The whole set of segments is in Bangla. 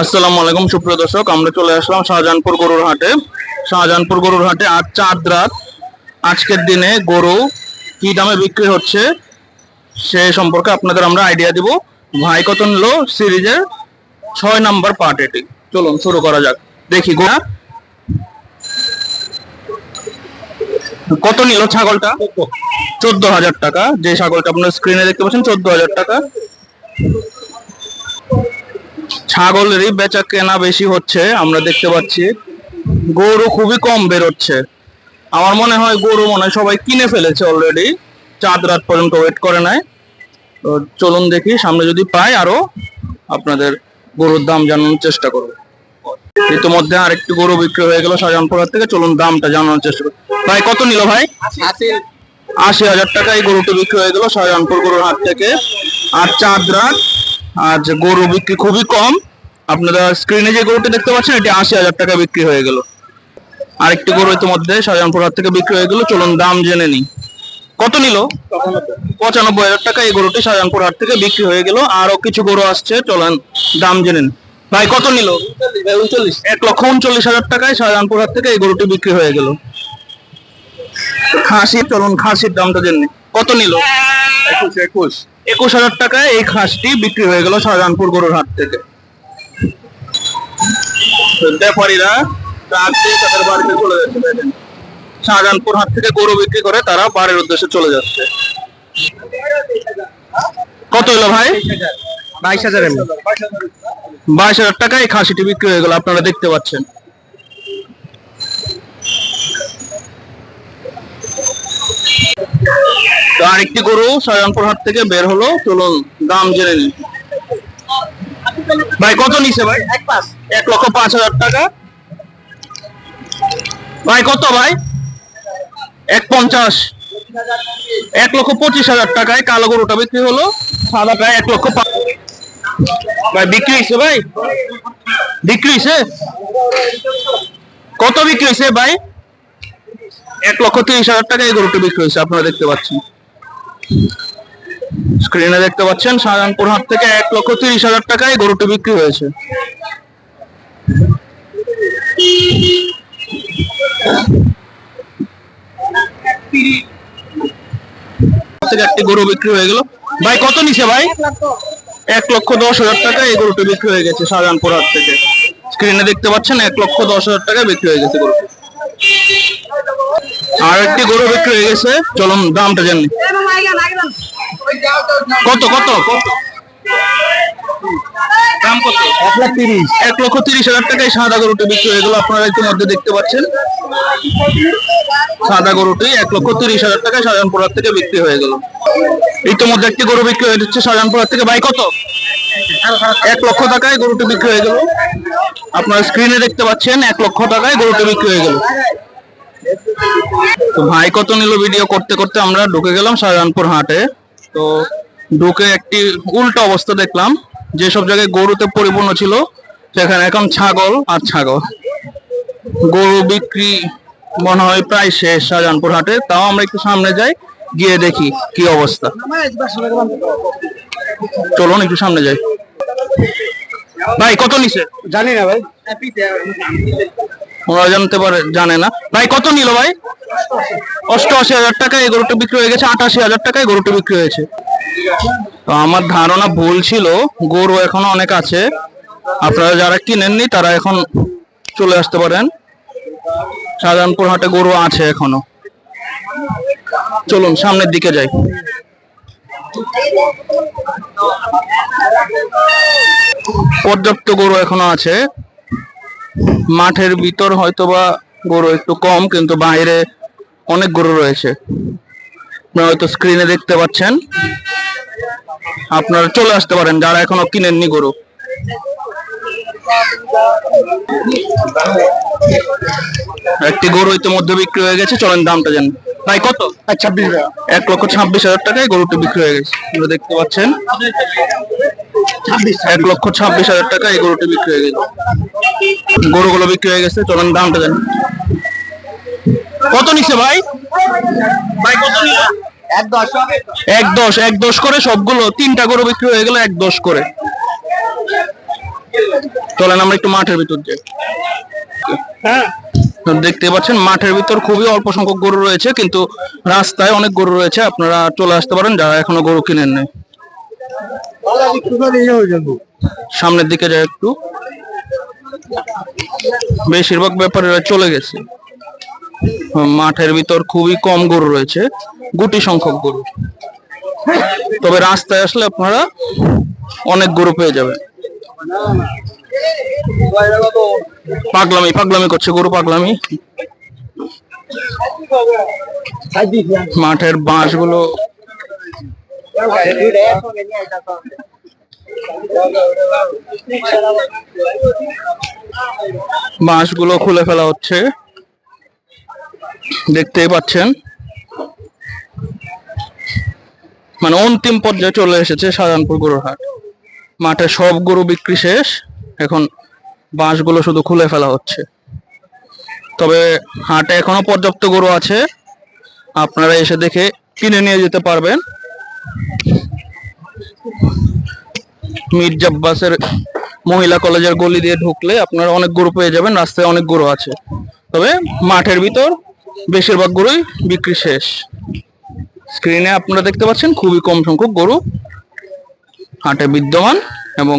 আসসালামু আলাইকুম, সুপ্রিয় দর্শক। আমরা চলে আসলাম শাহজাহানপুর গরুর হাটে। শাহজাহানপুর গরুর হাটে আজ চাঁদ রাত আজকের দিনে গরু কি দামে বিক্রি হচ্ছে সে সম্পর্কে আপনাদের আমরা আইডিয়া দিব। ভাই কত নিল সিরিজের? ছয় নাম্বার পার্ট এটি। চলুন, শুরু করা যাক। দেখি গোয়া কত নিল ছাগলটা? চোদ্দ হাজার টাকা। যে ছাগলটা আপনার স্ক্রিনে দেখতে পাচ্ছেন, চোদ্দ হাজার টাকা। ছাগলেরই বেচা কেনা বেশি হচ্ছে, আমরা দেখতে পাচ্ছি। গরু খুবই কম বেরোচ্ছে। আমার মনে হয় গরু মনে হয় সবাই কিনে ফেলেছে অলরেডি চাঁদ রাত পর্যন্ত ওয়েট করে নাই। তো চলুন দেখি, সামনে যদি পাই আরও আপনাদের গরুর দাম জানানোর চেষ্টা করব। ইতিমধ্যে আরেকটি গরু বিক্রি হয়ে গেল শাহজাহানপুর থেকে, চলুন দামটা জানানোর চেষ্টা করব ভাই, কত নিল ভাই? আশি হাজার টাকা এই গরুটি বিক্রি হয়ে গেল শাহজাহানপুর গরুর হাট থেকে। আর চাঁদ রাত আজ গরু বিক্রি খুবই কম। আপনারা স্ক্রিনে যে গরুটি দেখতে পাচ্ছেন, এটি আশি হাজার টাকা বিক্রি হয়ে গেল। আরেকটি গরু ইতিমধ্যে শাহজাহানপুর হাট থেকে বিক্রি হয়ে গেল। চলুন দাম জেনে নিই। কত নিল? পঁচানব্বই হাজার টাকা এই গরুটি শাহজাহানপুর হাট থেকে বিক্রি হয়ে গেল। আরও কিছু গরু আসছে, চলেন দাম জেনে নিন ভাই, কত নিল? উনচল্লিশ এক লক্ষ উনচল্লিশ হাজার টাকায় শাহজাহানপুর হাট থেকে এই গরুটি বিক্রি হয়ে গেল। খাসি চলুন খাসির দামটা জেনে। কত নিল? একুশ একুশ। একুশ হাজার টাকায় এই খাসটি বিক্রি হয়ে গেল শাহজাহানপুর গরুর হাট থেকে ব্যাপারীরা দিয়ে তাদের বাড়িতে চলে যাচ্ছে দেখেন। শাহজাহানপুর হাট থেকে গরু বিক্রি করে তারা বাড়ির উদ্দেশ্যে চলে যাচ্ছে। কত হলো ভাই? বাইশ হাজার বাইশ হাজার টাকায় এই খাসিটি বিক্রি হয়ে গেল আপনারা দেখতে পাচ্ছেন। আরেকটি গরু শাহজাহানপুর হাট থেকে বের হলো চলুন দাম জেনে নিন ভাই কত নিছে ভাই? এক লক্ষ পাঁচ হাজার টাকা। ভাই কত ভাই? এক পঞ্চাশ। এক লক্ষ পঁচিশ হাজার টাকায় কালো গরুটা বিক্রি হলো। সাদা সাদাটা এক লক্ষ ভাই বিক্রি হয়েছে ভাই? বিক্রি হয়েছে? কত বিক্রি হয়েছে ভাই? এক লক্ষ তিরিশ হাজার টাকা এই গরুটা বিক্রি হয়েছে আপনারা দেখতে পাচ্ছেন। স্ক্রিনে দেখতে পাচ্ছেন শাহজাহানপুর হাট থেকে এক লক্ষ তিরিশ হাজার টাকায় গরুটি বিক্রি হয়েছে। থেকে একটি গরু বিক্রি হয়ে গেল। ভাই, কত নিছে ভাই? এক লক্ষ দশ হাজার টাকা এই গরুটি বিক্রি হয়ে গেছে শাহজাহানপুর হাট থেকে। স্ক্রিনে দেখতে পাচ্ছেন, এক লক্ষ দশ হাজার টাকা বিক্রি হয়ে গেছে গরুটি। আর একটি গরু বিক্রি হয়ে গেছে। চলুন দামটা জানি। কত কত? দাম কত? এক লাখ তিরিশ। এক লক্ষ তিরিশ হাজার টাকায় সাদা গরুটি বিক্রি হয়ে গেল। আপনারা ইতিমধ্যে দেখতে পাচ্ছেন। সাদা গরুটি এক লক্ষ তিরিশ হাজার টাকায় শাহজাহানপুর থেকে বিক্রি হয়ে গেল। ইতিমধ্যে একটি গরু বিক্রি হয়ে যাচ্ছে শাহজাহানপুর থেকে। ভাই কত? এক লক্ষ টাকায় গরুটি বিক্রি হয়ে গেল। আপনারা স্ক্রিনে দেখতে পাচ্ছেন এক লক্ষ টাকায় গরুটি বিক্রি হয়ে গেল। তো ভাই কত নিল ভিডিও করতে করতে? আমরা ঢুকে গেলাম শাহজাহানপুর হাটে। তো ঢুকে একটি উল্টো অবস্থা দেখলাম। যেসব জায়গায় গরুতে পরিপূর্ণ ছিল সেখানে এখন ছাগল আর ছাগল। গরু বিক্রি মনে হয় প্রায় শেষ শাহজাহানপুর হাটে। তাও আমরা একটু সামনে যাই গিয়ে দেখি কি অবস্থা। চলুন একটু সামনে যাই। ভাই কত নিছে? জানি না ভাই। ওরা জানতে পারে, জানে না। ভাই, কত নিল ভাই? অষ্টআশি হাজার টাকা এই গরুটা বিক্রি হয়ে গেছে, আটাশি হাজার টাকায় গরুটা বিক্রি হয়েছে। তো আমার ধারণা ভুল ছিল, গরু এখনও অনেক আছে। আপনারা যারা কিনেননি, তারা এখন চলে আসতে পারেন। শাহজাহানপুর হাটে গরু আছে এখনও। চলুন, সামনের দিকে যাই। পর্যাপ্ত গরু এখনও আছে। মাঠের ভিতর হয়তোবা গরু একটু কম কিন্তু বাইরে অনেক গরু রয়েছে। আপনারা হয়তো স্ক্রিনে দেখতে পাচ্ছেন। আপনারা চলে আসতে পারেন যারা এখনও কিনেননি গরু। একটি গরু ইতিমধ্যে বিক্রি হয়ে গেছে চলেন দামটা জান। ভাই কত? ছাব্বিশ এক লক্ষ ছাব্বিশ হাজার টাকায় গরুটি বিক্রি হয়ে গেছে। দেখতে পাচ্ছেন। এক লক্ষ ছাব্বিশ হাজার টাকা এই গরুটি বিক্রি হয়ে গেছে। গরুগুলো বিক্রি হয়ে গেছে চলেন দামটা জান। কত নিছে ভাই? ভাই কত নিল? এক দশ। এক দশ করে সবগুলো তিনটা গরু বিক্রি হয়ে গেল এক দশ করে। চলেন আমরা একটু মাঠের ভিতর যাই। হ্যাঁ। তো দেখতে পাচ্ছেন মাঠের ভিতর খুবই অল্প সংখ্যক গরু রয়েছে কিন্তু রাস্তায় অনেক গরু রয়েছে আপনারা চলে আসতে পারেন যারা এখনও গরু কিনেন নাই সামনের দিকে যায় একটু। বেশিরভাগ ব্যাপারীরা চলে গেছে। মাঠের ভিতর খুবই কম গরু রয়েছে গুটি সংখ্যক গরু। তবে রাস্তায় আসলে আপনারা অনেক গরু পেয়ে যাবেন। পাগলামি পাগলামি করছে গরু পাগলামি। মাঠের বাঁশগুলো বাঁশগুলো খুলে ফেলা হচ্ছে। দেখতেই পাচ্ছেন। মানে অন্তিম পর্যায়ে চলে এসেছে শাহজাহানপুর গরুর হাট মাঠে সব গরু বিক্রি শেষ। এখন বাঁশগুলো শুধু খুলে ফেলা হচ্ছে। তবে হাটে এখনও পর্যাপ্ত গরু আছে। আপনারা এসে দেখে কিনে নিয়ে যেতে পারবেন। মির্জা আব্বাসের মহিলা কলেজের গলি দিয়ে ঢুকলে আপনারা অনেক গরু পেয়ে যাবেন, রাস্তায় অনেক গরু আছে। তবে মাঠের ভিতর বেশিরভাগ গরুই বিক্রি শেষ। স্ক্রিনে আপনারা দেখতে পাচ্ছেন খুবই কম সংখ্যক গরু। হাটে বিদ্যমান এবং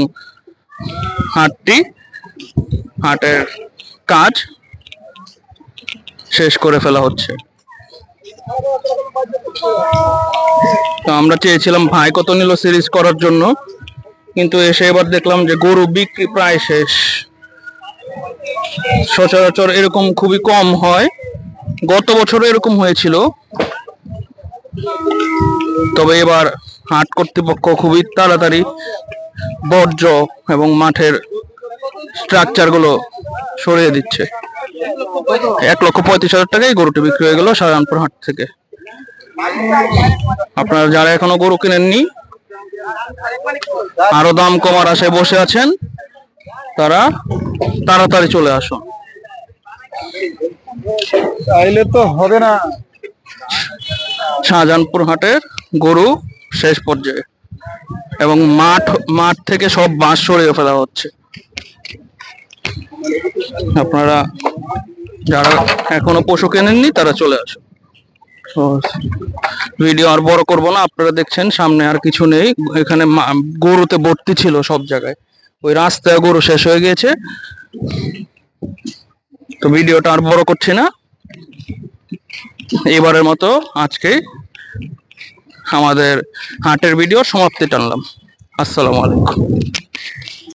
হাটটি, হাটের কাজ শেষ করে ফেলা হচ্ছে। তো আমরা চেয়েছিলাম ভাই কত নিল সিরিজ করার জন্য, কিন্তু এসে এবার দেখলাম যে গরু বিক্রি প্রায় শেষ। সচরাচর এরকম খুবই কম হয়। গত বছরও এরকম হয়েছিল। তবে এবার হাট কর্তৃপক্ষ খুবই তাড়াতাড়ি বর্জ্য এবং মাঠের স্ট্রাকচারগুলো সরিয়ে দিচ্ছে। এক লক্ষ পঁয়ত্রিশ হাজার টাকায় গরুটি বিক্রি হয়ে গেল শাহজাহানপুর হাট থেকে। আপনারা যারা এখনও গরু কিনেননি আরও দাম কমার আশায় বসে আছেন তারা তাড়াতাড়ি চলে আসুন। চাইলে তো হবে না। শাহজাহানপুর হাটের গরু শেষ পর্যায়ে এবং মাঠ মাঠ থেকে সব বাঁশ সরিয়ে ফেলা হচ্ছে। আপনারা যারা এখনও পশু কেনেননি তারা চলে আসুন। ভিডিও আর বড় করব না, আপনারা দেখছেন, সামনে আর কিছু নেই। এখানে গরুতে ভর্তি ছিল সব জায়গায়। ওই রাস্তায় গরু শেষ হয়ে গিয়েছে। তো ভিডিওটা আর বড় করছি না। এবারের মতো আজকে আমাদের হাটের ভিডিও সমাপ্তি টানলাম। আসসালামু আলাইকুম।